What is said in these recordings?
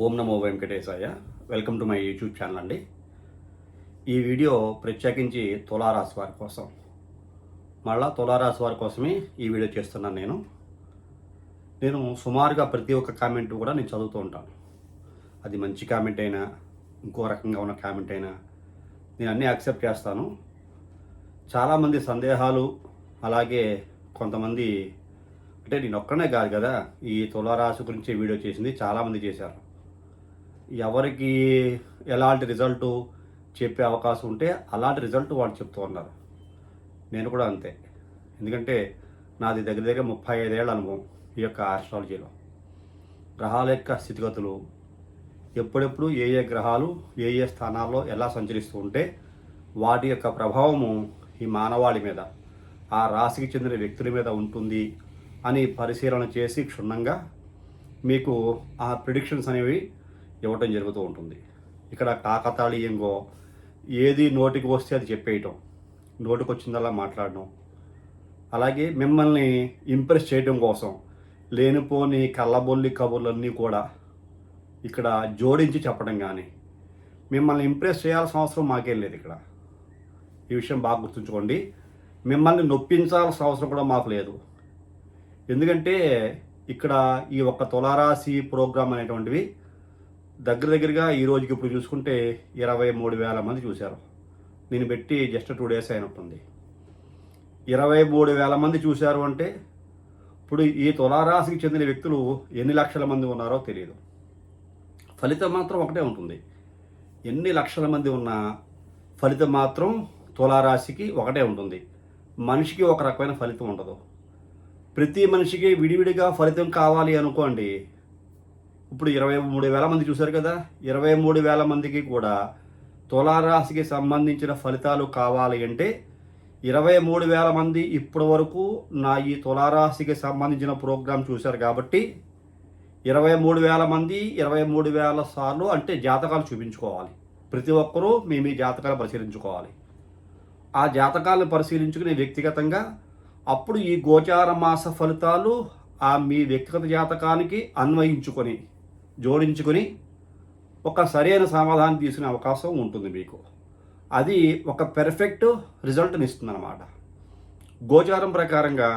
ఓం నమో వెంకటేశాయ. Welcome to my YouTube channel అండి. ఈ వీడియో ప్రత్యేకించి తులారాశి వారి కోసం. మళ్ళా తులారాశి వారి కోసమే ఈ వీడియో చేస్తున్నాను నేను. నేను సుమారుగా ప్రతి ఒక్క కామెంట్ కూడా నేను చదువుతూ ఉంటాను. అది మంచి కామెంట్ అయినా ఇంకో రకంగా ఉన్న కామెంట్ అయినా నేను అన్నీ యాక్సెప్ట్ చేస్తాను. చాలామంది సందేహాలు అలాగే కొంతమంది అంటే నేను ఒక్కనే కాదు కదా ఈ తులారాశి గురించి వీడియో చేసింది చాలామంది చేశారు. ఎవరికి ఎలాంటి రిజల్ట్ చెప్పే అవకాశం ఉంటే అలాంటి రిజల్ట్ వాళ్ళు చెప్తూ ఉన్నారు. నేను కూడా అంతే. ఎందుకంటే నాది దగ్గర దగ్గర ముప్పై ఐదేళ్ళ అనుభవం ఈ యొక్క ఆస్ట్రాలజీలో గ్రహాల యొక్క స్థితిగతులు ఎప్పుడెప్పుడు ఏ ఏ గ్రహాలు ఏ ఏ స్థానాల్లో ఎలా సంచరిస్తూ ఉంటే వాటి యొక్క ప్రభావము ఈ మానవాళి మీద ఆ రాశికి చెందిన వ్యక్తుల మీద ఉంటుంది అని పరిశీలన చేసి క్షుణ్ణంగా మీకు ఆ ప్రిడిక్షన్స్ అనేవి ఇవ్వటం జరుగుతూ ఉంటుంది. ఇక్కడ కాకతాళీయంగో ఏది నోటికి వస్తే అది చెప్పేయటం. నోటికి వచ్చిందల్లా మాట్లాడడం. అలాగే మిమ్మల్ని ఇంప్రెస్ చేయడం కోసం లేనిపోని కళ్ళబొల్లి కబుర్లన్నీ కూడా ఇక్కడ జోడించి చెప్పడం కానీ మిమ్మల్ని ఇంప్రెస్ చేయాల్సిన అవసరం మాకేం లేదు ఇక్కడ. ఈ విషయం బాగా గుర్తుంచుకోండి. మిమ్మల్ని నొప్పించాల్సిన అవసరం కూడా మాకు లేదు. ఎందుకంటే ఇక్కడ ఈ ఒక్క తులారాశి ప్రోగ్రామ్ అనేటువంటివి దగ్గర దగ్గరగా ఈ రోజుకి ఇప్పుడు చూసుకుంటే ఇరవై మూడు వేల మంది చూశారు. నేను పెట్టి జస్ట్ టూ డేస్ అయినట్టుంది. ఇరవై మూడు వేల మంది చూశారు అంటే ఇప్పుడు ఈ తులారాశికి చెందిన వ్యక్తులు ఎన్ని లక్షల మంది ఉన్నారో తెలియదు ఫలితం మాత్రం ఒకటే ఉంటుంది. ఎన్ని లక్షల మంది ఉన్నా ఫలితం మాత్రం తులారాశికి ఒకటే ఉంటుంది. మనిషికి ఒక రకమైన ఫలితం ఉండదు. ప్రతి మనిషికి విడివిడిగా ఫలితం కావాలి అనుకోండి ఇప్పుడు ఇరవై మూడు వేల మంది చూశారు కదా ఇరవై మూడు వేల మందికి కూడా తులారాశికి సంబంధించిన ఫలితాలు కావాలి అంటే ఇరవై మూడు వేల మంది ఇప్పటి వరకు నా ఈ తులారాశికి సంబంధించిన ప్రోగ్రాం చూశారు కాబట్టి ఇరవై మూడు వేల మంది ఇరవై మూడు వేల సార్లు అంటే జాతకాలు చూపించుకోవాలి. ప్రతి ఒక్కరూ మీ మీ జాతకాలు పరిశీలించుకోవాలి. ఆ జాతకాలను పరిశీలించుకుని వ్యక్తిగతంగా అప్పుడు ఈ గోచార మాస ఫలితాలు ఆ మీ వ్యక్తిగత జాతకానికి అన్వయించుకొని జోడించుకొని ఒక సరైన సమాధానం తీసుకునే అవకాశం ఉంటుంది మీకు. అది ఒక పెర్ఫెక్ట్ రిజల్ట్ని ఇస్తుందన్నమాట. గోచారం ప్రకారంగా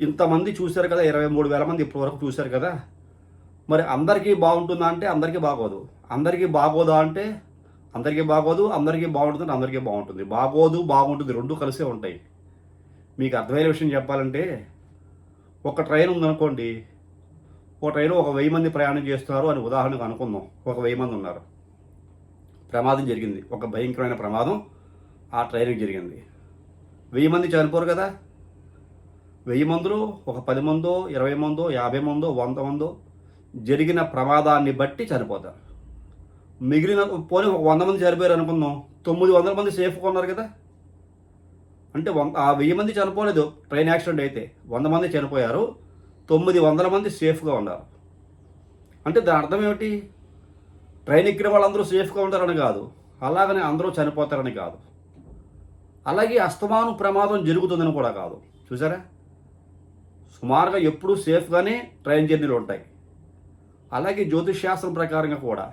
ఇంతమంది చూశారు కదా ఇరవై మూడు వేల మంది ఇప్పటివరకు చూశారు కదా మరి అందరికీ బాగుంటుందా అంటే అందరికీ బాగోదు. అందరికీ బాగోదా అంటే అందరికీ బాగోదు అందరికీ బాగుంటుంది అందరికీ బాగుంటుంది. బాగోదు బాగుంటుంది రెండు కలిసే ఉంటాయి. మీకు అర్థమైన విషయం చెప్పాలంటే ఒక ట్రైన్ ఉందనుకోండి ఒక ట్రైన్ ఒక వెయ్యి మంది ప్రయాణం చేస్తున్నారు అని ఉదాహరణకు అనుకుందాం. ఒక వెయ్యి మంది ఉన్నారు. ప్రమాదం జరిగింది. ఒక భయంకరమైన ప్రమాదం ఆ ట్రైన్కి జరిగింది. వెయ్యి మంది చనిపోరు కదా? వెయ్యి మందులు ఒక పది మందో ఇరవై మందో యాభై మందో వంద మందో జరిగిన ప్రమాదాన్ని బట్టి చనిపోతారు. మిగిలిన పోనీ ఒక వంద మంది చనిపోయారు అనుకుందాం. తొమ్మిది వందల మంది సేఫ్గా ఉన్నారు కదా? అంటే వంద ఆ వెయ్యి మంది చనిపోలేదు. ట్రైన్ యాక్సిడెంట్ అయితే వంద మంది చనిపోయారు. తొమ్మిది వందల మంది సేఫ్గా ఉన్నారు. అంటే దాని అర్థం ఏమిటి? ట్రైన్ ఎక్కిన వాళ్ళందరూ సేఫ్గా ఉంటారని కాదు. అలాగనే అందరూ చనిపోతారని కాదు. అలాగే అస్తమాను ప్రమాదం జరుగుతుందని కూడా కాదు. చూసారా? సుమారుగా ఎప్పుడూ సేఫ్గానే ట్రైన్ జర్నీలు ఉంటాయి. అలాగే జ్యోతిష్ శాస్త్రం ప్రకారంగా కూడా.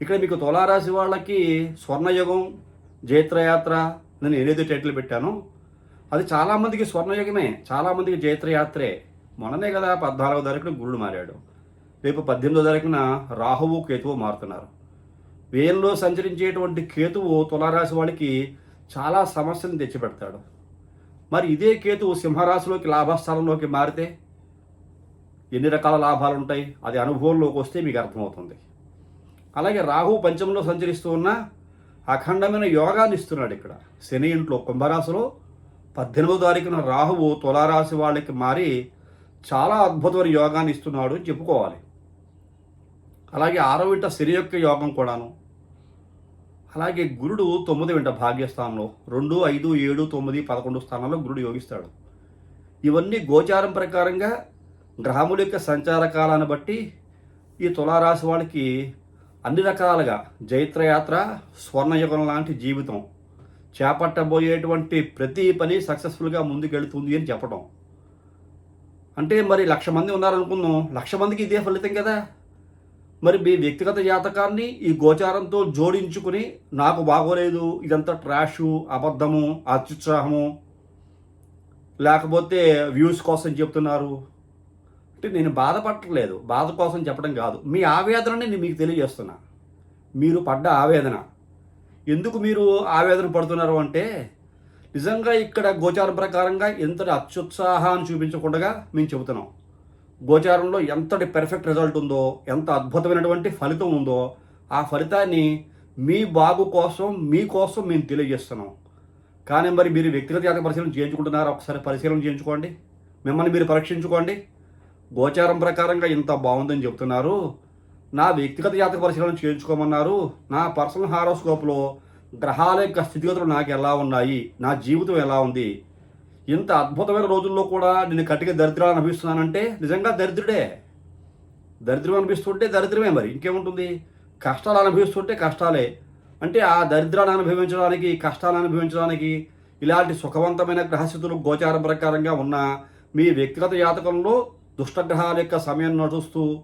ఇక్కడ మీకు తులారాశి వాళ్ళకి స్వర్ణయుగం జైత్రయాత్ర నేను ఏదైతే టైటిల్ పెట్టానో. అది చాలామందికి స్వర్ణయుగమే చాలామందికి జైత్రయాత్రే. మొన్ననే కదా పద్నాలుగో తారీఖున గురుడు మారాడు. రేపు పద్దెనిమిదో తారీఖున రాహువు కేతువు మారుతున్నారు. వేలలో సంచరించేటువంటి కేతువు తులారాశి వాళ్ళకి చాలా సమస్యలను తెచ్చిపెడతాడు. మరి ఇదే కేతువు సింహరాశిలోకి లాభస్థానంలోకి మారితే ఎన్ని రకాల లాభాలు ఉంటాయి? అది అనుభవంలోకి వస్తే మీకు అర్థమవుతుంది. అలాగే రాహు పంచమంలో సంచరిస్తూ ఉన్న అఖండమైన యోగాన్ని ఇస్తున్నాడు ఇక్కడ. శని ఇంట్లో కుంభరాశిలో పద్దెనిమిదో తారీఖున రాహువు తులారాశి వాళ్ళకి మారి చాలా అద్భుతమైన యోగాన్ని ఇస్తున్నాడు అని చెప్పుకోవాలి. అలాగే ఆరో వింట శని యొక్క యోగం కూడాను. అలాగే గురుడు తొమ్మిది వింట భాగ్యస్థానంలో రెండు ఐదు ఏడు తొమ్మిది పదకొండు స్థానాల్లో గురుడు యోగిస్తాడు. ఇవన్నీ గోచారం ప్రకారంగా గ్రహముల యొక్క సంచార కాలాన్ని బట్టి ఈ తులారాశి వాళ్ళకి అన్ని రకాలుగా జైత్రయాత్ర స్వర్ణయుగం లాంటి జీవితం చేపట్టబోయేటువంటి ప్రతి పని సక్సెస్ఫుల్గా ముందుకెళ్తుంది అని చెప్పడం అంటే మరి లక్ష మంది ఉన్నారనుకుందాం. లక్ష మందికి ఇదే ఫలితం కదా. మరి మీ వ్యక్తిగత జాతకాన్ని ఈ గోచారంతో జోడించుకుని నాకు బాగోలేదు. ఇదంతా ట్రాషు అబద్ధము అత్యుత్సాహము. లేకపోతే వ్యూస్ కోసం చెప్తున్నారు. అంటే నేను బాధపడట్లేదు. బాధ కోసం చెప్పడం కాదు. మీ ఆవేదనని నేను మీకు తెలియజేస్తున్నా. మీరు పడ్డ ఆవేదన. ఎందుకు మీరు ఆవేదన పడుతున్నారు అంటే నిజంగా ఇక్కడ గోచారం ప్రకారంగా ఎంతటి అత్యుత్సాహాన్ని చూపించకుండా మేము చెబుతున్నాం. గోచారంలో ఎంతటి పెర్ఫెక్ట్ రిజల్ట్ ఉందో ఎంత అద్భుతమైనటువంటి ఫలితం ఉందో ఆ ఫలితాన్ని మీ బాగు కోసం మీకోసం మేము తెలియజేస్తున్నాం. కానీ మరి మీరు వ్యక్తిగత జాతక పరిశీలన చేయించుకుంటున్నారా? ఒకసారి పరిశీలన చేయించుకోండి. మిమ్మల్ని మీరు పరీక్షించుకోండి. గోచారం ప్రకారంగా ఇంత బాగుందని చెప్తున్నారు. నా వ్యక్తిగత జాతక పరిశీలన చేయించుకోమన్నారు. నా పర్సనల్ హారోస్కోప్లో గ్రహాల యొక్క స్థితిగతులు నాకు ఎలా ఉన్నాయి? నా జీవితం ఎలా ఉంది? ఇంత అద్భుతమైన రోజుల్లో కూడా నేను కట్టిగా దరిద్రాలు అనిపిస్తున్నానంటే నిజంగా దరిద్రుడే. దరిద్రం అనిపిస్తుంటే దరిద్రమే మరి. ఇంకేముంటుంది? కష్టాలు అనుభవిస్తుంటే కష్టాలే. అంటే ఆ దరిద్రాన్ని అనుభవించడానికి కష్టాలను అనుభవించడానికి ఇలాంటి సుఖవంతమైన గ్రహస్థితులు గోచారం ప్రకారంగా ఉన్న మీ వ్యక్తిగత జాతకంలో దుష్టగ్రహాల యొక్క సమయం నడుస్తూ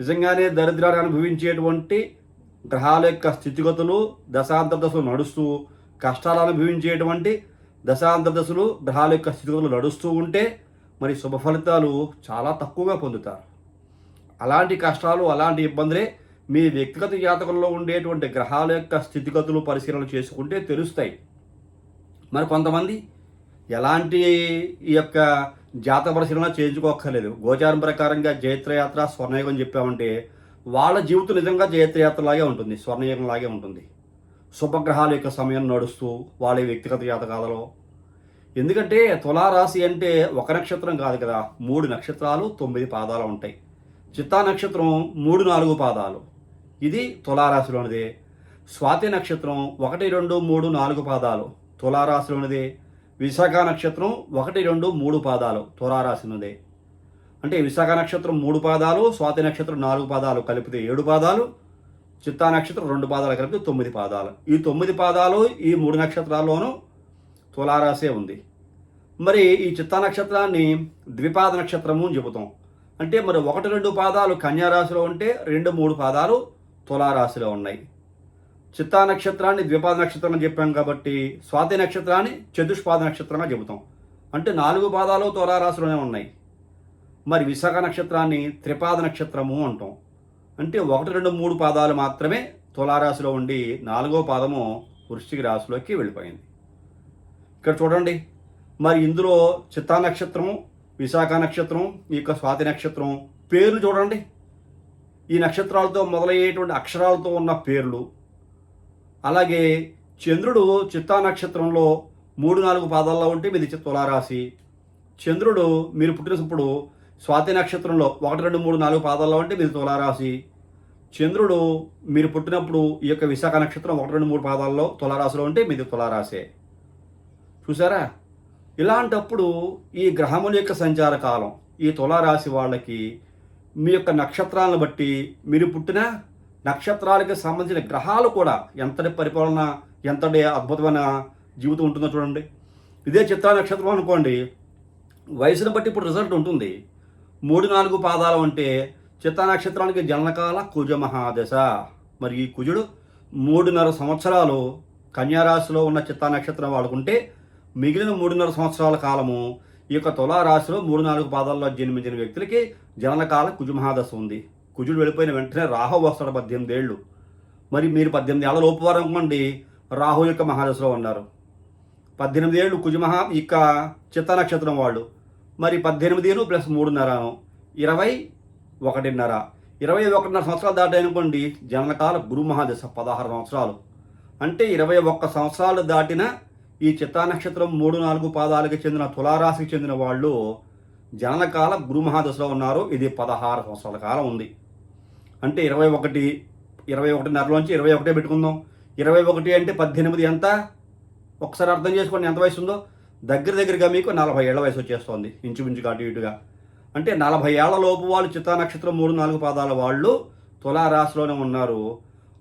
నిజంగానే దరిద్రాన్ని అనుభవించేటువంటి గ్రహాల యొక్క స్థితిగతులు దశాంతర దశలు నడుస్తూ కష్టాలు అనుభవించేటువంటి దశాంతర దశలు గ్రహాల యొక్క స్థితిగతులు నడుస్తూ ఉంటే మరి శుభ ఫలితాలు చాలా తక్కువగా పొందుతారు. అలాంటి కష్టాలు అలాంటి ఇబ్బందులే మీ వ్యక్తిగత జాతకంలో ఉండేటువంటి గ్రహాల యొక్క స్థితిగతులు పరిశీలన చేసుకుంటే తెలుస్తాయి. మరి కొంతమంది ఎలాంటి ఈ యొక్క జాతక పరిశీలన చేయించుకోక్కర్లేదు. గోచారం ప్రకారంగా జైత్రయాత్ర స్వర్ణయుగం చెప్పామంటే వాళ్ళ జీవితం నిజంగా జయత్రయాత్రలాగే ఉంటుంది స్వర్ణయుగంలాగే ఉంటుంది. శుభగ్రహాల యొక్క సమయం నడుస్తూ వాళ్ళ వ్యక్తిగత జాతకాలలో. ఎందుకంటే తులారాశి అంటే ఒక నక్షత్రం కాదు కదా మూడు నక్షత్రాలు తొమ్మిది పాదాలు ఉంటాయి. చిత్తా నక్షత్రం మూడు నాలుగు పాదాలు. ఇది తులారాశిలోనిదే. స్వాతి నక్షత్రం ఒకటి రెండు మూడు నాలుగు పాదాలు. తులారాశిలోనిదే. విశాఖ నక్షత్రం ఒకటి రెండు మూడు పాదాలు తులారాశిలోనిదే. అంటే విశాఖ నక్షత్రం మూడు పాదాలు స్వాతి నక్షత్రం నాలుగు పాదాలు కలిపితే ఏడు పాదాలు చిత్తా నక్షత్రం రెండు పాదాలు కలిపి తొమ్మిది పాదాలు. ఈ తొమ్మిది పాదాలు ఈ మూడు నక్షత్రాల్లోనూ తులారాశే ఉంది. మరి ఈ చిత్తా నక్షత్రాన్ని ద్విపాద నక్షత్రము అని చెబుతాం. అంటే మరి ఒకటి రెండు పాదాలు కన్యారాశిలో ఉంటే రెండు మూడు పాదాలు తులారాశిలో ఉన్నాయి. చిత్తా నక్షత్రాన్ని ద్విపాద నక్షత్రం అని చెప్పాం కాబట్టి స్వాతి నక్షత్రాన్ని చతుష్పాద నక్షత్రంగా చెబుతాం. అంటే నాలుగు పాదాలు తులారాశిలోనే ఉన్నాయి. మరి విశాఖ నక్షత్రాన్ని త్రిపాద నక్షత్రము అంటాం. అంటే ఒకటి రెండు మూడు పాదాలు మాత్రమే తులారాశిలో ఉండి నాలుగో పాదము వృశ్చిక రాశిలోకి వెళ్ళిపోయింది. ఇక్కడ చూడండి మరి ఇందులో చిత్తా నక్షత్రము విశాఖ నక్షత్రం ఈ యొక్క స్వాతి నక్షత్రం పేర్లు చూడండి. ఈ నక్షత్రాలతో మొదలయ్యేటువంటి అక్షరాలతో ఉన్న పేర్లు. అలాగే చంద్రుడు చిత్తా నక్షత్రంలో మూడు నాలుగు పాదాల్లో ఉంటే మీది తులారాశి. చంద్రుడు మీరు పుట్టినప్పుడు స్వాతి నక్షత్రంలో ఒకటి రెండు మూడు నాలుగు పాదాల్లో ఉంటే మీది తులారాశి. చంద్రుడు మీరు పుట్టినప్పుడు ఈ యొక్క విశాఖ నక్షత్రం ఒకటి రెండు మూడు పాదాల్లో తులారాశిలో ఉంటే మీది తులారాశే. చూసారా? ఇలాంటప్పుడు ఈ గ్రహముల యొక్క సంచార కాలం ఈ తులారాశి వాళ్ళకి మీ యొక్క నక్షత్రాలను బట్టి మీరు పుట్టిన నక్షత్రాలకు సంబంధించిన గ్రహాలు కూడా ఎంతటి పరిపాలన ఎంతటి అద్భుతమైన జీవితం ఉంటుందో చూడండి. ఇదే చిత్ర నక్షత్రం అనుకోండి. వయసును బట్టి ఇప్పుడు రిజల్ట్ ఉంటుంది. మూడు నాలుగు పాదాలు అంటే చిత్తా నక్షత్రానికి జననకాల కుజ మహాదశ మరి ఈ కుజుడు మూడున్నర సంవత్సరాలు కన్యారాశిలో ఉన్న చిత్తా నక్షత్రం వాడుకుంటే మిగిలిన మూడున్నర సంవత్సరాల కాలము ఈ యొక్క తులారాశిలో మూడు నాలుగు పాదాల్లో జన్మించిన వ్యక్తులకి జననకాల కుజమహాదశ ఉంది. కుజుడు వెళ్ళిపోయిన వెంటనే రాహు వస్తాడు పద్దెనిమిది ఏళ్ళు. మరి మీరు పద్దెనిమిది ఏళ్ళ లోపు వారు అనుకోండి రాహు యొక్క మహాదశలో ఉన్నారు. పద్దెనిమిది ఏళ్ళు కుజమహా ఇక చిత్త నక్షత్రం వాళ్ళు. మరి పద్దెనిమిదిను ప్లస్ మూడున్నరను. ఇరవై ఒకటిన్నర. ఇరవై ఒకటిన్నర సంవత్సరాలు దాటాయనుకోండి జననకాల గురు మహాదశ పదహారు సంవత్సరాలు. అంటే ఇరవై ఒక్క సంవత్సరాలు దాటిన ఈ చిత్తా నక్షత్రం మూడు నాలుగు పాదాలకు చెందిన తులారాశికి చెందిన వాళ్ళు జననకాల గురు మహాదశలో ఉన్నారు. ఇది పదహారు సంవత్సరాల కాలం ఉంది. అంటే ఇరవై ఒకటి ఇరవై ఒకటిన్నరలోంచి ఇరవై ఒకటే పెట్టుకుందాం. ఇరవై ఒకటి అంటే పద్దెనిమిది ఎంత? ఒకసారి అర్థం చేసుకోండి. ఎంత వయసు ఉందో? దగ్గర దగ్గరగా మీకు నలభై ఏళ్ళ వయసు వచ్చేస్తుంది ఇంచుమించుగా అటు ఇటుగా. అంటే నలభై ఏళ్ళ లోపు వాళ్ళు చిత్తా నక్షత్రం మూడు నాలుగు పాదాల వాళ్ళు తులారాశిలోనే ఉన్నారు.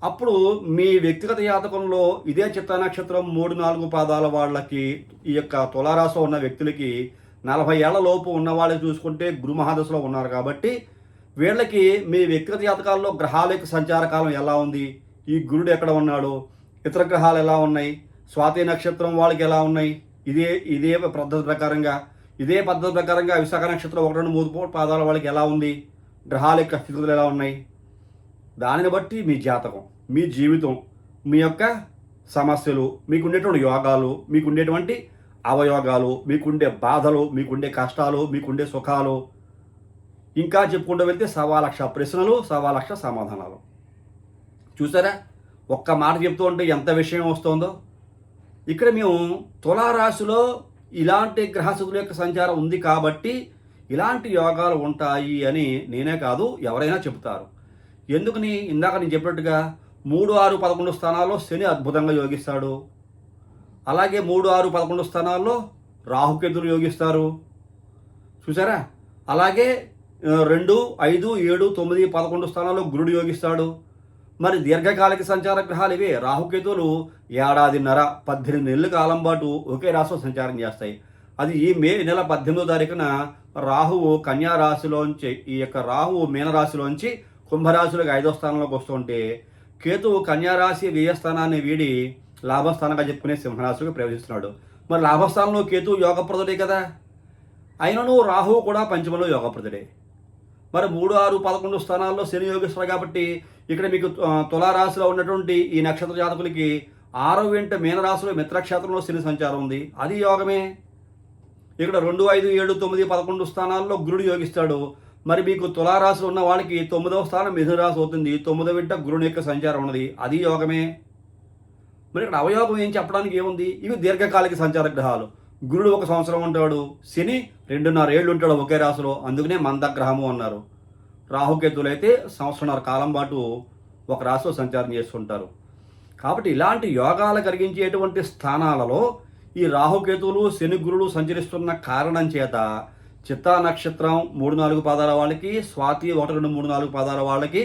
అప్పుడు మీ వ్యక్తిగత జాతకంలో ఇదే చిత్తా నక్షత్రం మూడు నాలుగు పాదాల వాళ్ళకి ఈ యొక్క తులారాశిలో ఉన్న వ్యక్తులకి నలభై ఏళ్ళ లోపు ఉన్న వాళ్ళకి చూసుకుంటే గురు మహాదశలో ఉన్నారు కాబట్టి వీళ్ళకి మీ వ్యక్తిగత జాతకాల్లో గ్రహాల యొక్క సంచార కాలం ఎలా ఉంది? ఈ గురుడు ఎక్కడ ఉన్నాడు? ఇతర గ్రహాలు ఎలా ఉన్నాయి? స్వాతి నక్షత్రం వాళ్ళకి ఎలా ఉన్నాయి? ఇదే ఇదే పద్ధతి ప్రకారంగా ఇదే పద్ధతి ప్రకారంగా విశాఖ నక్షత్రం ఒకటి రెండు మూడు పాదాల వాళ్ళకి ఎలా ఉంది? గ్రహాల యొక్క స్థితులు ఎలా ఉన్నాయి? దానిని బట్టి మీ జాతకం మీ జీవితం మీ యొక్క సమస్యలు మీకుండేటువంటి యోగాలు మీకుండేటువంటి అవయోగాలు మీకుండే బాధలు మీకుండే కష్టాలు మీకుండే సుఖాలు. ఇంకా చెప్పుకుంటూ వెళ్తే సవా లక్ష ప్రశ్నలు సవా లక్ష సమాధానాలు. చూసారా? ఒక్క మాట చెప్తూ ఉంటే ఎంత విషయం వస్తుందో? ఇక్కడ మేము తులారాశిలో ఇలాంటి గ్రహస్థితుల యొక్క సంచారం ఉంది కాబట్టి ఇలాంటి యోగాలు ఉంటాయి అని నేనే కాదు ఎవరైనా చెబుతారు. ఎందుకని ఇందాక నేను చెప్పినట్టుగా మూడు ఆరు పదకొండు స్థానాల్లో శని అద్భుతంగా యోగిస్తాడు. అలాగే మూడు ఆరు పదకొండు స్థానాల్లో రాహుకేతులు యోగిస్తారు. చూసారా? అలాగే రెండు ఐదు ఏడు తొమ్మిది పదకొండు స్థానాల్లో గురుడు యోగిస్తాడు. మరి దీర్ఘకాలిక సంచార గ్రహాలు ఇవే. రాహుకేతువులు ఏడాదిన్నర పద్దెనిమిది నెలల కాలం పాటు ఒకే రాశిలో సంచారం చేస్తాయి. అది ఈ మే నెల పద్దెనిమిదో తారీఖున రాహువు కన్యా రాశిలోంచి ఈ యొక్క రాహువు మీనరాశిలోంచి కుంభరాశిలోకి ఐదో స్థానంలోకి వస్తుంటే కేతువు కన్యారాశి వ్యయస్థానాన్ని వీడి లాభస్థానంగా చెప్పుకునే సింహరాశిలోకి ప్రవేశిస్తున్నాడు. మరి లాభస్థానంలో కేతువు యోగప్రదుడే కదా. అయినను రాహువు కూడా పంచమలో యోగప్రదుడే. మరి మూడు ఆరు పదకొండు స్థానాల్లో శని యోగిస్తారు కాబట్టి ఇక్కడ మీకు తులారాశిలో ఉన్నటువంటి ఈ నక్షత్ర జాతకులకి ఆరో వెంట మీనరాశిలో మిత్రక్షేత్రంలో శని సంచారం ఉంది. అది యోగమే. ఇక్కడ రెండు ఐదు ఏడు తొమ్మిది పదకొండు స్థానాల్లో గురుడు యోగిస్తాడు. మరి మీకు తులారాశిలో ఉన్న వాళ్ళకి తొమ్మిదవ స్థానం మిథున రాశి అవుతుంది. తొమ్మిదవ వెంట గురుని యొక్క సంచారం ఉన్నది. అది యోగమే. మరి ఇక్కడ అవయోగం ఏం చెప్పడానికి ఏముంది? ఇవి దీర్ఘకాలిక సంచార గ్రహాలు. గురుడు ఒక సంవత్సరం ఉంటాడు. శని రెండున్నర ఏళ్ళు ఉంటాడు ఒకే రాశిలో. అందుకనే మందగ్రహము అన్నారు. రాహుకేతువులు అయితే సంవత్సరంన్నర కాలం పాటు ఒక రాశిలో సంచారం చేస్తుంటారు. కాబట్టి ఇలాంటి యోగాలు కలిగించేటువంటి స్థానాలలో ఈ రాహుకేతువులు శని గురులు సంచరిస్తున్న కారణం చేత చిత్తా నక్షత్రం మూడు నాలుగు పాదాల వాళ్ళకి స్వాతి ఒకటి రెండు మూడు నాలుగు పాదాల వాళ్ళకి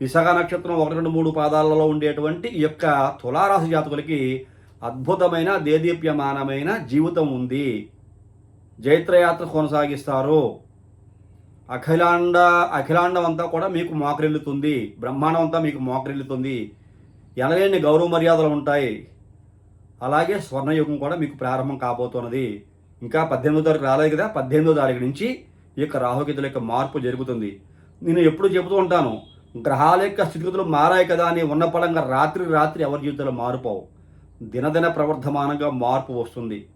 విశాఖ నక్షత్రం ఒకటి రెండు మూడు పాదాలలో ఉండేటువంటి ఈ యొక్క తులారాశి జాతకులకి అద్భుతమైన దేదీప్యమానమైన జీవితం ఉంది. జైత్రయాత్ర కొనసాగిస్తారు. అఖిలాండ అఖిలాండం అంతా కూడా మీకు మోకరిల్లుతుంది. బ్రహ్మాండం అంతా మీకు మోకరిల్లుతుంది. ఎనలేని గౌరవ మర్యాదలు ఉంటాయి. అలాగే స్వర్ణయుగం కూడా మీకు ప్రారంభం కాబోతున్నది. ఇంకా పద్దెనిమిదో తారీఖు రాలేదు కదా? పద్దెనిమిదో తారీఖు నుంచి ఈ యొక్క రాహుకేతుల యొక్క మార్పు జరుగుతుంది. నేను ఎప్పుడు చెబుతూ ఉంటాను గ్రహాల యొక్క స్థితిగతులు మారాయి కదా అని ఉన్న పడంగా రాత్రి రాత్రి ఎవరి జీవితంలో మారిపోవు. దినదిన ప్రవర్ధమానంగా మార్పు వస్తుంది.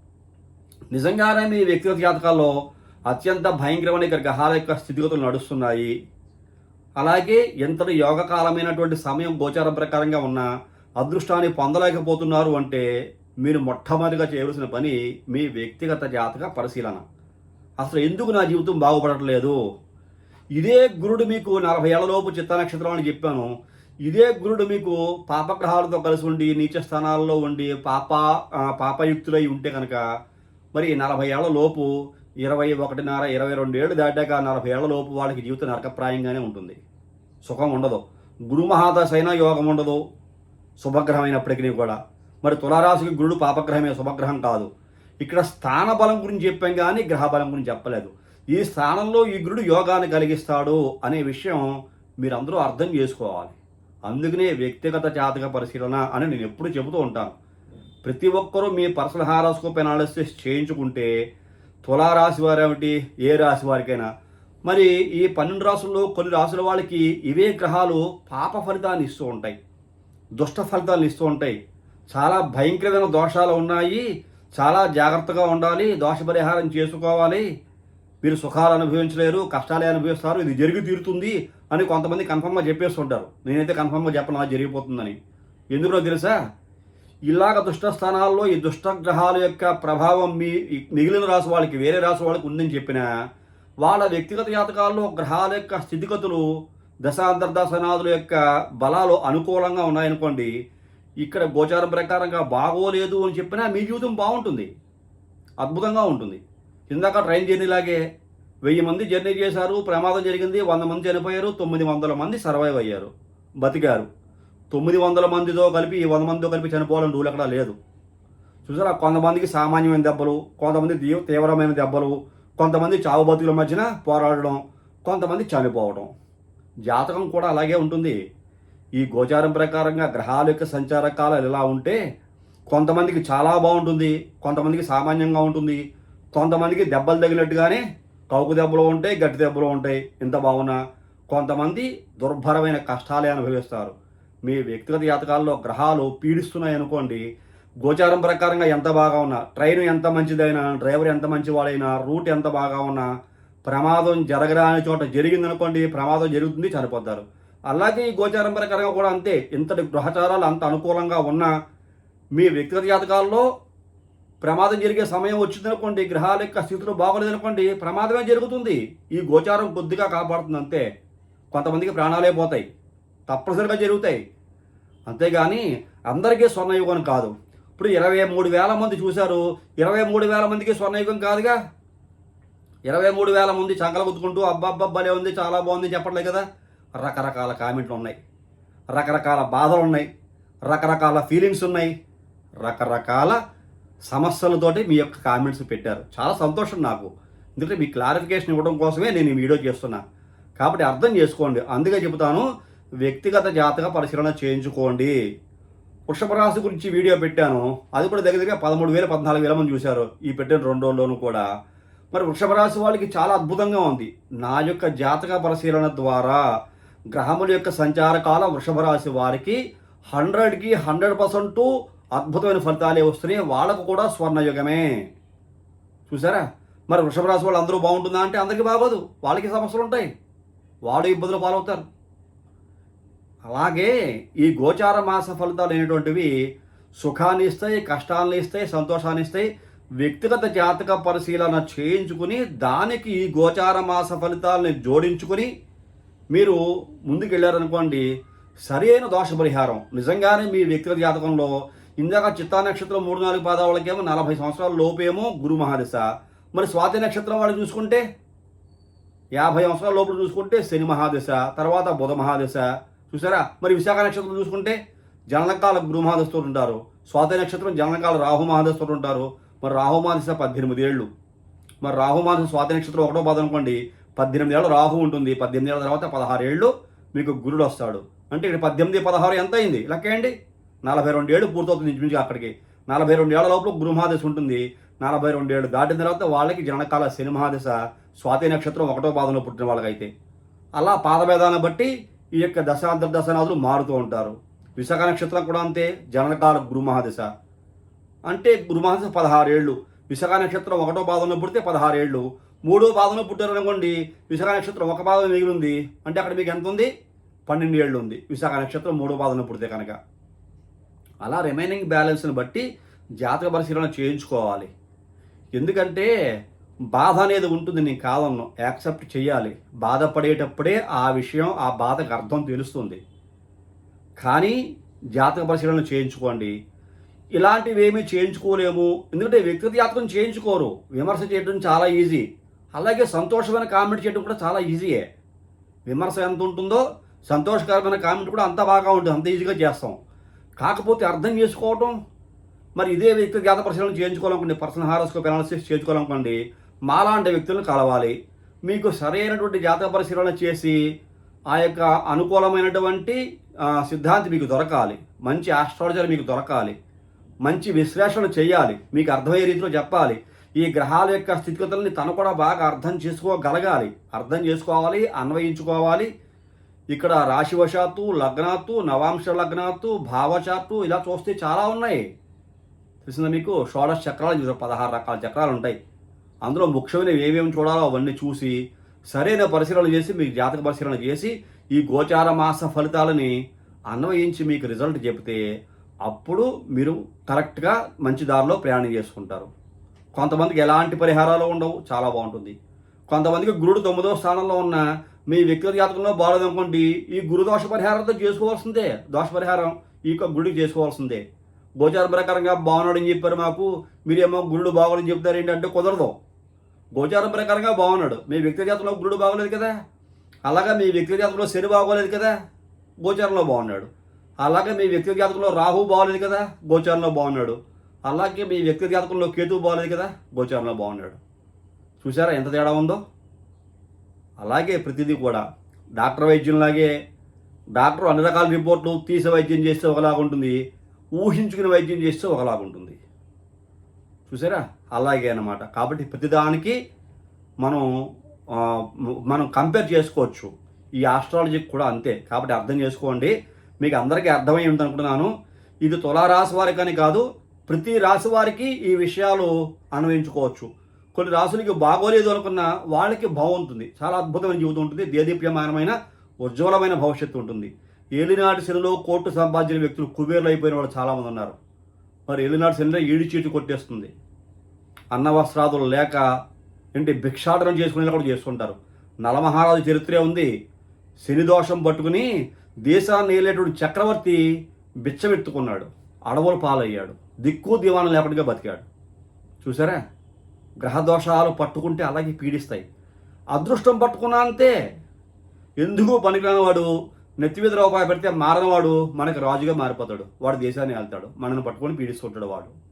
నిజంగానే మీ వ్యక్తిగత జాతకాల్లో అత్యంత భయంకరమైన ఇక్కడ గ్రహాల యొక్క స్థితిగతులు నడుస్తున్నాయి. అలాగే ఎంత యోగకాలమైనటువంటి సమయం గోచారం ప్రకారంగా ఉన్న అదృష్టాన్ని పొందలేకపోతున్నారు అంటే మీరు మొట్టమొదటిగా చేయవలసిన పని మీ వ్యక్తిగత జాతక పరిశీలన. అసలు ఎందుకు నా జీవితం బాగుపడట్లేదు? ఇదే గురుడు మీకు నలభై ఏళ్ళలోపు చిత్త నక్షత్రం అని చెప్పాను. ఇదే గురుడు మీకు పాపగ్రహాలతో కలిసి ఉండి నీచ స్థానాల్లో ఉండి పాప పాపయుక్తులై ఉంటే కనుక మరి నలభై ఏళ్ళ లోపు ఇరవై ఒకటిన్నర ఇరవై రెండు ఏళ్ళు దాటాక నలభై ఏళ్ళ లోపు వాళ్ళకి జీవితం నరకప్రాయంగానే ఉంటుంది. సుఖం ఉండదు. గురు మహాదశైనా అయినా యోగం ఉండదు. శుభగ్రహం అయినప్పటికీ కూడా. మరి తులారాశికి గురుడు పాపగ్రహమే శుభగ్రహం కాదు. ఇక్కడ స్థాన బలం గురించి చెప్పాం కానీ గ్రహ బలం గురించి చెప్పలేదు. ఈ స్థానంలో ఈ గురుడు యోగాన్ని కలిగిస్తాడు అనే విషయం మీరందరూ అర్థం చేసుకోవాలి. అందుకనే వ్యక్తిగత జాతక పరిశీలన అని నేను ఎప్పుడు చెబుతూ ఉంటాను. ప్రతి ఒక్కరూ మీ పర్సనల్ హారాస్కోప్ అనాలిసిస్ చేయించుకుంటే తులారాశి వారేమిటి? ఏ రాశి వారికైనా. మరి ఈ పన్నెండు రాసుల్లో కొన్ని రాసుల వాళ్ళకి ఇవే గ్రహాలు పాప ఫలితాన్ని ఇస్తూ ఉంటాయి. దుష్ట ఫలితాలను ఇస్తూ ఉంటాయి. చాలా భయంకరమైన దోషాలు ఉన్నాయి. చాలా జాగ్రత్తగా ఉండాలి. దోష పరిహారం చేసుకోవాలి. మీరు సుఖాలు అనుభవించలేరు కష్టాలే అనుభవిస్తారు. ఇది జరిగి తీరుతుంది అని కొంతమంది కన్ఫర్మ్గా చెప్పేస్తుంటారు. నేనైతే కన్ఫర్మ్గా చెప్పను అలా జరిగిపోతుందని. ఎందుకునో తెలుసా? ఇలాగ దుష్ట స్థానాల్లో ఈ దుష్టగ్రహాల యొక్క ప్రభావం మీ మిగిలిన రాసు వాళ్ళకి వేరే రాసు వాళ్ళకి ఉందని చెప్పిన వాళ్ళ వ్యక్తిగత జాతకాల్లో గ్రహాల యొక్క స్థితిగతులు దశాంతర్దశనాథుల యొక్క బలాలు అనుకూలంగా ఉన్నాయనుకోండి ఇక్కడ గోచారం ప్రకారంగా బాగోలేదు అని చెప్పినా మీ జీవితం బాగుంటుంది. అద్భుతంగా ఉంటుంది. ఇందాక ట్రైన్ జర్నీలాగే వెయ్యి మంది జర్నీ చేశారు ప్రమాదం జరిగింది వంద మంది చనిపోయారు తొమ్మిది వందల మంది సర్వైవ్ అయ్యారు బతికారు. తొమ్మిది వందల మందితో కలిపి ఈ వంద మందితో కలిపి చనిపోవాలని రూల్ ఎక్కడా లేదు. చూసారా కొంతమందికి సామాన్యమైన దెబ్బలు కొంతమంది తీవ్రమైన దెబ్బలు కొంతమంది చావు బతుకుల మధ్యన పోరాడడం కొంతమంది చనిపోవడం. జాతకం కూడా అలాగే ఉంటుంది. ఈ గోచారం ప్రకారంగా గ్రహాల యొక్క సంచార కాలాలు ఎలా ఉంటే కొంతమందికి చాలా బాగుంటుంది కొంతమందికి సామాన్యంగా ఉంటుంది కొంతమందికి దెబ్బలు తగినట్టుగానే కౌకు దెబ్బలు ఉంటాయి గట్టి దెబ్బలు ఉంటాయి. ఇంత బాగున్నా కొంతమంది దుర్భరమైన కష్టాలే అనుభవిస్తారు. మీ వ్యక్తిగత జాతకాల్లో గ్రహాలు పీడిస్తున్నాయి అనుకోండి గోచారం ప్రకారంగా ఎంత బాగా ఉన్నా ట్రైన్ ఎంత మంచిదైనా డ్రైవర్ ఎంత మంచివాడైనా రూట్ ఎంత బాగా ఉన్నా ప్రమాదం జరగరాని చోట జరిగిందనుకోండి ప్రమాదం జరుగుతుంది చనిపోతారు. అలాగే ఈ గోచారం ప్రకారంగా కూడా అంతే. ఇంతటి గ్రహచారాలు అంత అనుకూలంగా ఉన్నా మీ వ్యక్తిగత జాతకాల్లో ప్రమాదం జరిగే సమయం వచ్చిందనుకోండి గ్రహాల యొక్క స్థితులు బాగోలేదనుకోండి ప్రమాదమే జరుగుతుంది. ఈ గోచారం కొద్దిగా కాపాడుతుంది అంతే. కొంతమందికి ప్రాణాలే పోతాయి. తప్పనిసరిగా జరుగుతాయి. అంతేగాని అందరికీ స్వర్ణయుగం కాదు. ఇప్పుడు ఇరవై మూడు వేల మంది చూశారు. ఇరవై మూడు వేల మందికి స్వర్ణయుగం కాదుగా? ఇరవై మూడు వేల మంది చంకలు గుద్దుకుంటూ అబ్బబ్బబ్బలే ఉంది చాలా బాగుంది చెప్పట్లేదు కదా? రకరకాల కామెంట్లు ఉన్నాయి. రకరకాల బాధలు ఉన్నాయి. రకరకాల ఫీలింగ్స్ ఉన్నాయి. రకరకాల సమస్యలతోటి మీ యొక్క కామెంట్స్ పెట్టారు. చాలా సంతోషం నాకు. ఎందుకంటే మీ క్లారిఫికేషన్ ఇవ్వడం కోసమే నేను ఈ వీడియో చేస్తున్నా. కాబట్టి అర్థం చేసుకోండి. అందుకే చెబుతాను వ్యక్తిగత జాతక పరిశీలన చేయించుకోండి. వృషభ రాశి గురించి వీడియో పెట్టాను. అది కూడా దగ్గర దగ్గర పదమూడు వేల పద్నాలుగు వేల మంది చూశారు. ఈ పెట్టిన రెండు రోజుల్లోనూ కూడా. మరి వృషభ రాశి వాళ్ళకి చాలా అద్భుతంగా ఉంది. నా యొక్క జాతక పరిశీలన ద్వారా గ్రహముల యొక్క సంచార కాలం వృషభ రాశి వారికి హండ్రెడ్కి హండ్రెడ్ పర్సెంట్ అద్భుతమైన ఫలితాలే వస్తున్నాయి. వాళ్ళకు కూడా స్వర్ణయుగమే. చూసారా మరి వృషభ రాశి వాళ్ళు అందరూ బాగుంటుందా అంటే అందరికీ బాగోదు. వాళ్ళకి సమస్యలు ఉంటాయి. వాళ్ళు ఇబ్బందులు పాలవుతారు. అలాగే ఈ గోచార మాస ఫలితాలు అనేటువంటివి సుఖాన్ని ఇస్తాయి కష్టాలను ఇస్తాయి సంతోషాన్ని ఇస్తాయి. వ్యక్తిగత జాతక పరిశీలన చేయించుకుని దానికి ఈ గోచార మాస ఫలితాలని జోడించుకుని మీరు ముందుకు వెళ్ళారనుకోండి సరైన దోష పరిహారం నిజంగానే మీ వ్యక్తిగత జాతకంలో ఇందాక చిత్తా నక్షత్రం మూడు నాలుగు పాదాలకేమో నలభై సంవత్సరాల లోపేమో గురు మహాదశ. మరి స్వాతి నక్షత్రం వాళ్ళు చూసుకుంటే యాభై సంవత్సరాల లోపల చూసుకుంటే శని మహాదశ తర్వాత బుధ మహాదశ చూసారా? మరి విశాఖ నక్షత్రం చూసుకుంటే జననకాల గురు మహాదస్తులు ఉంటారు. స్వాతి నక్షత్రం జననకాల రాహు మహాదస్తులు ఉంటారు. మరి రాహు మహాదశ పద్దెనిమిది ఏళ్ళు. మరి రాహు మహాదశ స్వాతి నక్షత్రం ఒకటో పాదం అనుకోండి పద్దెనిమిది ఏళ్ళు రాహు ఉంటుంది. పద్దెనిమిది ఏళ్ళ తర్వాత పదహారు ఏళ్ళు మీకు గురుడు వస్తాడు. అంటే ఇక్కడ పద్దెనిమిది పదహారు ఎంత అయింది? లెక్కేయండి నలభై రెండు ఏళ్ళు పూర్తవుతుంది ఇంచుమించు అక్కడికి. నలభై రెండు ఏళ్ళ లోపల గురు మహాదశ ఉంటుంది. నలభై రెండు ఏళ్ళు దాటిన తర్వాత వాళ్ళకి జననకాల శని మహాదశ స్వాతి నక్షత్రం ఒకటో పాదంలో పుట్టిన వాళ్ళకైతే. అలా పాదభేదాన్ని బట్టి ఈ యొక్క దశాంతర దశనాథులు మారుతూ ఉంటారు. విశాఖ నక్షత్రం కూడా అంతే జననకాల గురుమహాదశ. అంటే గురు మహాదశ విశాఖ నక్షత్రం ఒకటో పాదంలో పుడితే పదహారేళ్ళు మూడో పాదంలో పుట్టారనుకోండి విశాఖ నక్షత్రం ఒక పాదం మిగిలింది. అంటే అక్కడ మీకు ఎంత ఉంది పన్నెండు ఏళ్ళు ఉంది విశాఖ నక్షత్రం మూడో పాదంలో పుడితే కనుక. అలా రిమైనింగ్ బ్యాలెన్స్ని బట్టి జాతక పరిశీలన చేయించుకోవాలి. ఎందుకంటే బాధ అనేది ఉంటుంది నేను కాదన్ను యాక్సెప్ట్ చేయాలి బాధపడేటప్పుడే ఆ విషయం ఆ బాధకు అర్థం తెలుస్తుంది. కానీ జాతక పరిశీలన చేయించుకోండి. ఇలాంటివి ఏమీ చేయించుకోలేము. ఎందుకంటే వ్యక్తిగత జాతకం చేయించుకోరు. విమర్శ చేయడం చాలా ఈజీ. అలాగే సంతోషమైన కామెంట్ చేయడం కూడా చాలా ఈజీయే. విమర్శ ఎంత ఉంటుందో సంతోషకరమైన కామెంట్ కూడా అంత బాగా ఉంటుంది. అంత ఈజీగా చేస్తాం. కాకపోతే అర్థం చేసుకోవటం మరి ఇదే వ్యక్తిగత జాత పరిశీలన చేయించుకోవాలనుకోండి పర్సనల్ హారోస్కోప్ అనాలిసిస్ చేయించుకోవాలనుకోండి మాలాంటి వ్యక్తులను కలవాలి. మీకు సరైనటువంటి జాతక పరిశీలన చేసి ఆ యొక్క అనుకూలమైనటువంటి సిద్ధాంతి మీకు దొరకాలి. మంచి ఆస్ట్రాలజర్ మీకు దొరకాలి. మంచి విశ్లేషణ చేయాలి. మీకు అర్థమయ్యే రీతిలో చెప్పాలి. ఈ గ్రహాల యొక్క స్థితిగతుల్ని తను కూడా బాగా అర్థం చేసుకోగలగాలి. అర్థం చేసుకోవాలి అన్వయించుకోవాలి. ఇక్కడ రాశివశాత్తు లగ్నాత్తు నవాంశ లగ్నాత్తు భావచాత్తు ఇలా చూస్తే చాలా ఉన్నాయి. తెలిసిందా మీకు? షోడశ చక్రాలు చూసారు పదహారు రకాల చక్రాలు ఉంటాయి. అందులో ముఖ్యమైనవి ఏమేమి చూడాలో అవన్నీ చూసి సరైన పరిశీలన చేసి మీకు జాతక పరిశీలన చేసి ఈ గోచార మాస ఫలితాలని అన్వయించి మీకు రిజల్ట్ చెప్తే అప్పుడు మీరు కరెక్ట్గా మంచి దారిలో ప్రయాణం చేసుకుంటారు. కొంతమందికి ఎలాంటి పరిహారాలు ఉండవు చాలా బాగుంటుంది. కొంతమందికి గురుడు తొమ్మిదో స్థానంలో ఉన్న మీ వ్యక్తిగత జాతకంలో బాగోదనుకోండి ఈ గురు దోష పరిహారంతో చేసుకోవాల్సిందే. దోష పరిహారం ఈ యొక్క గుడికి చేసుకోవాల్సిందే. గోచార ప్రకారంగా బాగున్నాడని చెప్పారు మాకు మీరేమో గురుడు బాగోడని చెప్తారు ఏంటంటే కుదరదు. గోచారం ప్రకారంగా బాగున్నాడు. మీ వ్యక్తిగతంలో గురుడు బాగోలేదు కదా? అలాగే మీ వ్యక్తిగతంలో జాతకంలో శని బాగోలేదు కదా? గోచారంలో బాగున్నాడు. అలాగే మీ వ్యక్తిగత జాతకంలో రాహు బాగోలేదు కదా? గోచారంలో బాగున్నాడు. అలాగే మీ వ్యక్తిగత జాతకంలో కేతు బాగోలేదు కదా? గోచారంలో బాగున్నాడు. చూసారా ఎంత తేడా ఉందో? అలాగే ప్రతిదీ కూడా. డాక్టర్ వైద్యంలాగే డాక్టర్ అన్ని రకాల రిపోర్ట్లు తీసే వైద్యం చేస్తే ఒకలాగా ఉంటుంది ఊహించుకుని వైద్యం చేస్తే ఒకలాగా ఉంటుంది చూసారా అలాగే అనమాట కాబట్టి ప్రతిదానికి మనం మనం కంపేర్ చేసుకోవచ్చు. ఈ ఆస్ట్రాలజీకి కూడా అంతే. కాబట్టి అర్థం చేసుకోండి. మీకు అందరికీ అర్థమై ఉంటుంది అనుకుంటున్నాను ఇది తులారాశి వారికని కాదు ప్రతి రాశి వారికి ఈ విషయాలు అన్వయించుకోవచ్చు. కొన్ని రాసులకి బాగోలేదు అనుకున్న వాళ్ళకి బాగుంటుంది చాలా అద్భుతమైన జీవితం ఉంటుంది. దేదీప్యమానమైన ఉజ్వలమైన భవిష్యత్తు ఉంటుంది. ఏలినాటి శనిలో కోర్టు సంపాదించిన వ్యక్తులు కుబేర్లు అయిపోయిన వాళ్ళు చాలామంది ఉన్నారు. మరి ఏలినాటి శనిలో ఈడి చీటి కొట్టేస్తుంది. అన్న వస్త్రాదులు లేక ఏంటి భిక్షాటనం చేసుకునేలా కూడా చేస్తుంటారు నలమహారాజు చరిత్రే ఉంది. శని దోషం పట్టుకుని దేశాన్ని ఏలేటువంటి చక్రవర్తి బిచ్చమెత్తుకున్నాడు. అడవులు పాలయ్యాడు. దిక్కు దివాణం లేకుండా బతికాడు. చూసారా? గ్రహదోషాలు పట్టుకుంటే అలాగే పీడిస్తాయి. అదృష్టం పట్టుకున్నా అంతే. ఎందుకు పనికిరాని వాడు నెత్తి మీద రూపాయి పెడితే మారనవాడు మనకు రాజుగా మారిపోతాడు. వాడు దేశాన్ని వెళ్తాడు మనల్ని పట్టుకొని పీడిస్తుంటాడు వాడు.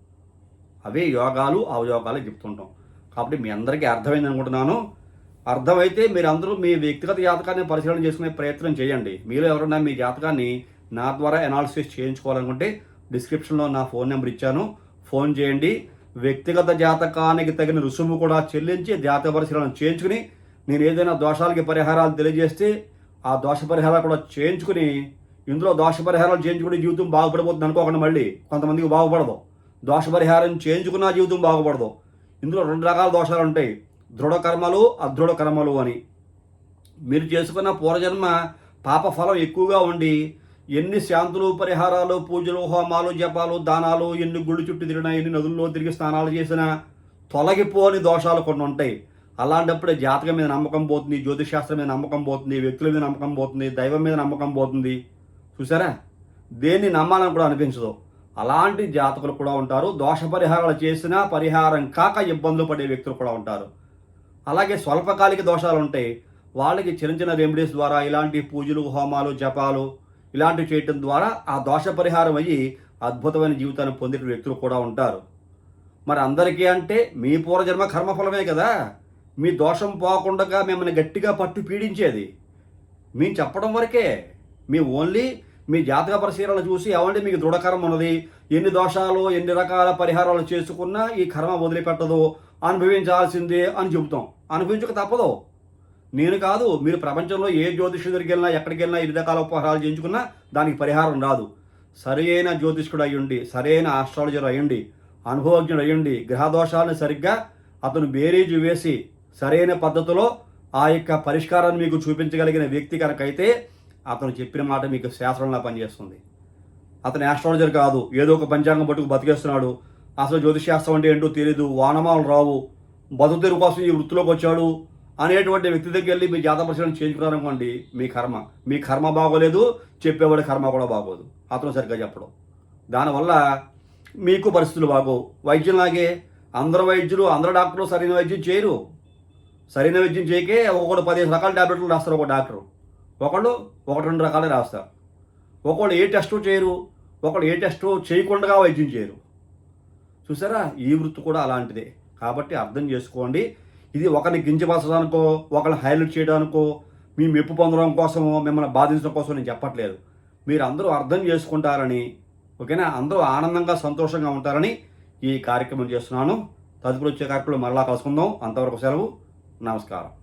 అవే యోగాలు అవయోగాలు చెప్తుంటాం. కాబట్టి మీ అందరికీ అర్థమైంది అనుకుంటున్నాను. అర్థమైతే మీరందరూ మీ వ్యక్తిగత జాతకాన్ని పరిశీలన చేసుకునే ప్రయత్నం చేయండి. మీలో ఎవరున్నా మీ జాతకాన్ని నా ద్వారా అనాలిసిస్ చేయించుకోవాలనుకుంటే డిస్క్రిప్షన్లో నా ఫోన్ నెంబర్ ఇచ్చాను. ఫోన్ చేయండి. వ్యక్తిగత జాతకానికి తగిన రుసుము కూడా చెల్లించి జాతక పరిశీలన చేయించుకుని నేను ఏదైనా దోషాలకి పరిహారాలు తెలియజేస్తే ఆ దోష పరిహారాలు కూడా చేయించుకుని ఇందులో దోష పరిహారాలు చేయించుకుని జీవితం బాగుపడిపోతుంది అనుకోకుండా మళ్ళీ. కొంతమందికి బాగుపడదు. దోష పరిహారం చేయించుకున్న జీవితం బాగుపడదు. ఇందులో రెండు రకాల దోషాలు ఉంటాయి. దృఢ కర్మలు అదృఢ కర్మలు అని. మీరు చేసుకున్న పూర్వజన్మ పాప ఫలం ఎక్కువగా ఉండి ఎన్ని శాంతులు పరిహారాలు పూజలు హోమాలు జపాలు దానాలు ఎన్ని గుళ్ళు చుట్టూ తిరిగినా ఎన్ని నదుల్లో తిరిగి స్నానాలు చేసినా తొలగిపోని దోషాలు కొన్ని ఉంటాయి. అలాంటప్పుడే జాతకం మీద నమ్మకం పోతుంది జ్యోతిషాస్త్రం మీద నమ్మకం పోతుంది వ్యక్తుల మీద నమ్మకం పోతుంది దైవం మీద నమ్మకం పోతుంది. చూసారా? దేన్ని నమ్మాలని కూడా అనిపించదు. అలాంటి జాతకులు కూడా ఉంటారు. దోష పరిహారాలు చేసినా పరిహారం కాక ఇబ్బందులు పడే వ్యక్తులు కూడా ఉంటారు. అలాగే స్వల్పకాలిక దోషాలు ఉంటాయి వాళ్ళకి చిన్న చిన్న రెమెడీస్ ద్వారా ఇలాంటి పూజలు హోమాలు జపాలు ఇలాంటివి చేయటం ద్వారా ఆ దోష పరిహారం అయ్యి అద్భుతమైన జీవితాన్ని పొందిన వ్యక్తులు కూడా ఉంటారు. మరి అందరికీ అంటే మీ పూర్వజన్మ కర్మఫలమే కదా. మీ దోషం పోకుండా మిమ్మల్ని గట్టిగా పట్టు పీడించేది. మేము చెప్పడం వరకే. మీ ఓన్లీ మీ జాతక పరిశీలన చూసి ఏమంటే మీకు దృఢకరం ఉన్నది? ఎన్ని దోషాలు ఎన్ని రకాల పరిహారాలు చేసుకున్నా ఈ కర్మ వదిలిపెట్టదు. అనుభవించాల్సిందే అని చెబుతాం. అనుభవించక తప్పదు. నేను కాదు మీరు ప్రపంచంలో ఏ జ్యోతిష్యుడి దగ్గరికి వెళ్ళినా ఎక్కడికి వెళ్ళినా ఎన్ని రకాల ఉపహారాలు చేయించుకున్నా దానికి పరిహారం రాదు. సరైన జ్యోతిష్కుడు అయ్యుండి సరైన ఆస్ట్రాలజర్ అయ్యుండి అనుభవజ్ఞుడు అయ్యుండి గ్రహదోషాలను సరిగ్గా అతను బేరీజు వేసి సరైన పద్ధతిలో ఆ యొక్క పరిష్కారాన్ని మీకు చూపించగలిగిన వ్యక్తి కనుకైతే అతను చెప్పిన మాట మీకు శాస్త్రంలా పనిచేస్తుంది. అతను ఆస్ట్రాలజర్ కాదు ఏదో ఒక పంచాంగం పట్టుకు బతికేస్తున్నాడు. అసలు జ్యోతిశాస్త్రం అంటే ఏంటో తెలియదు వానమాలు రావు బతుకుతీరు కోసం ఈ వృత్తిలోకి వచ్చాడు అనేటువంటి వ్యక్తి దగ్గరికి వెళ్ళి మీ జాతక పరిశీలన చేయించుకున్నారనుకోండి మీ కర్మ మీ కర్మ బాగోలేదు చెప్పేవాడి కర్మ కూడా బాగోదు. అతను సరిగ్గా చెప్పడం. దానివల్ల మీకు పరిస్థితులు బాగోవు. వైద్యంలాగే అందరు వైద్యులు అందరు డాక్టర్లు సరైన వైద్యం చేయరు. సరైన వైద్యం చేయకే ఒకటి పదిహేను రకాల ట్యాబ్లెట్లు రాస్తారు ఒక డాక్టరు. ఒకళ్ళు ఒకటి రెండు రకాలే రాస్తారు. ఒకళ్ళు ఏ టెస్ట్ చేయరు ఒకళ్ళు ఏ టెస్ట్ చేయకుండా వైద్యం చేయరు. చూసారా? ఈ వృత్తి కూడా అలాంటిదే. కాబట్టి అర్థం చేసుకోండి. ఇది ఒకరిని గింజపరచడానికో ఒకరిని హైలైట్ చేయడానికో మీ మెప్పు పొందడం కోసమో మిమ్మల్ని బాధించడం కోసం నేను చెప్పట్లేదు. మీరు అందరూ అర్థం చేసుకుంటారని ఓకేనా? అందరూ ఆనందంగా సంతోషంగా ఉంటారని ఈ కార్యక్రమం చేస్తున్నాను. తదుపరి వచ్చే కార్యక్రమం మరలా కలుసుకుందాం. అంతవరకు సెలవు. నమస్కారం.